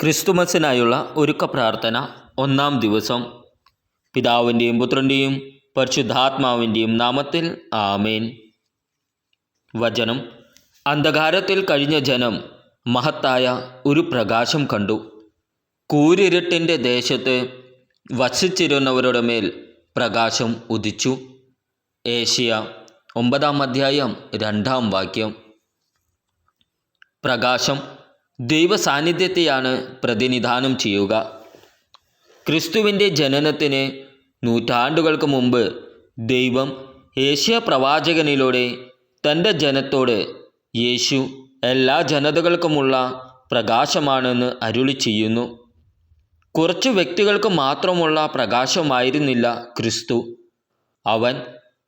ക്രിസ്തുമസിനായുള്ള ഒരുക്ക പ്രാർത്ഥന ഒന്നാം ദിവസം. പിതാവിന്റെയും പുത്രന്റെയും പരിശുദ്ധാത്മാവിന്റെയും നാമത്തിൽ ആമേൻ. വചനം. അന്ധകാരത്തിൽ കഴിഞ്ഞ ജനം മഹത്തായ ഒരു പ്രകാശം കണ്ടു. കൂരിരുട്ടിന്റെ ദേശത്ത് വസിച്ചിരുന്നവരുടെ മേൽ പ്രകാശം ഉദിച്ചു. ഏഷ്യ ഒമ്പതാം അധ്യായം രണ്ടാം വാക്യം. പ്രകാശം. ദൈവ സാന്നിധ്യത്തെയാണ് പ്രതിനിധാനം ചെയ്യുക. ക്രിസ്തുവിന്റെ ജനനത്തിന് നൂറ്റാണ്ടുകൾക്ക് മുമ്പ് ദൈവം ഏഷ്യ പ്രവാചകനിലൂടെ തന്റെ ജനത്തോട് യേശു എല്ലാ ജനതകൾക്കുമുള്ള പ്രകാശമാണെന്ന് അരുളി ചെയ്യുന്നു. കുറച്ചു വ്യക്തികൾക്ക് മാത്രമുള്ള പ്രകാശമായിരുന്നില്ല ക്രിസ്തു. അവൻ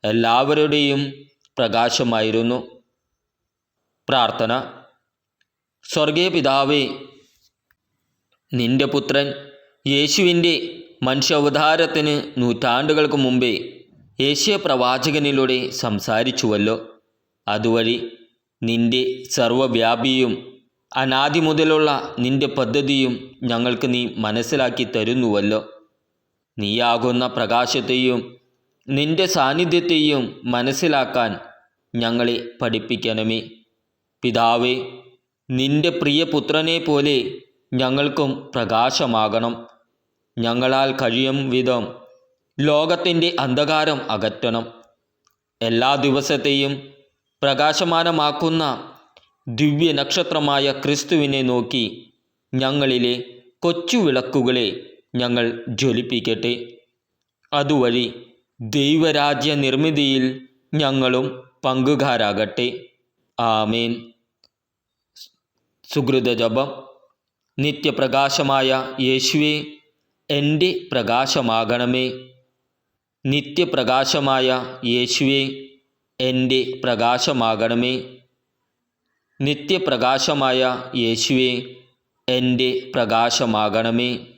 എല്ലാവരുടെയും പ്രകാശമായിരുന്നു. പ്രാർത്ഥന. സ്വർഗീയ പിതാവേ നിന്റെ പുത്രൻ യേശുവിന്റെ മനുഷ്യാവതാരത്തിന് നൂറ്റാണ്ടുകൾക്ക് മുമ്പേ യേശയ പ്രവാചകനിലൂടെ സംസാരിച്ചുവല്ലോ. അതുവഴി നിന്റെ സർവവ്യാപിയും അനാദി മുതലുള്ള നിന്റെ പദ്ധതിയും ഞങ്ങൾക്ക് നീ മനസ്സിലാക്കി തരുന്നുവല്ലോ. നീയാകുന്ന പ്രകാശത്തെയും നിന്റെ സാന്നിധ്യത്തെയും മനസ്സിലാക്കാൻ ഞങ്ങളെ പഠിപ്പിക്കണമേ. പിതാവേ നിന്റെ പ്രിയപുത്രനെ പോലെ ഞങ്ങൾക്കും പ്രകാശമാകണം. ഞങ്ങളാൽ കഴിയും വിധം ലോകത്തിന്റെ അന്ധകാരം അകറ്റണം. എല്ലാ ദിവസത്തെയും പ്രകാശമാനമാക്കുന്ന ദിവ്യ നക്ഷത്രമായ ക്രിസ്തുവിനെ നോക്കി ഞങ്ങളിലെ കൊച്ചു വിളക്കുകളെ ഞങ്ങൾ ജ്വലിപ്പിക്കട്ടെ. അതുവഴി ദൈവരാജ്യ നിർമ്മിതിയിൽ ഞങ്ങളും പങ്കുകാരാകട്ടെ. ആമേൻ. സുഹൃത ജപം നിത്യപ്രകാശമായ യേശുവെ എന്റെ പ്രകാശമാകണമേ. നിത്യപ്രകാശമായ യേശുവേ എന്റെ പ്രകാശമാകണമേ. നിത്യപ്രകാശമായ യേശുവേ എന്റെ പ്രകാശമാകണമേ.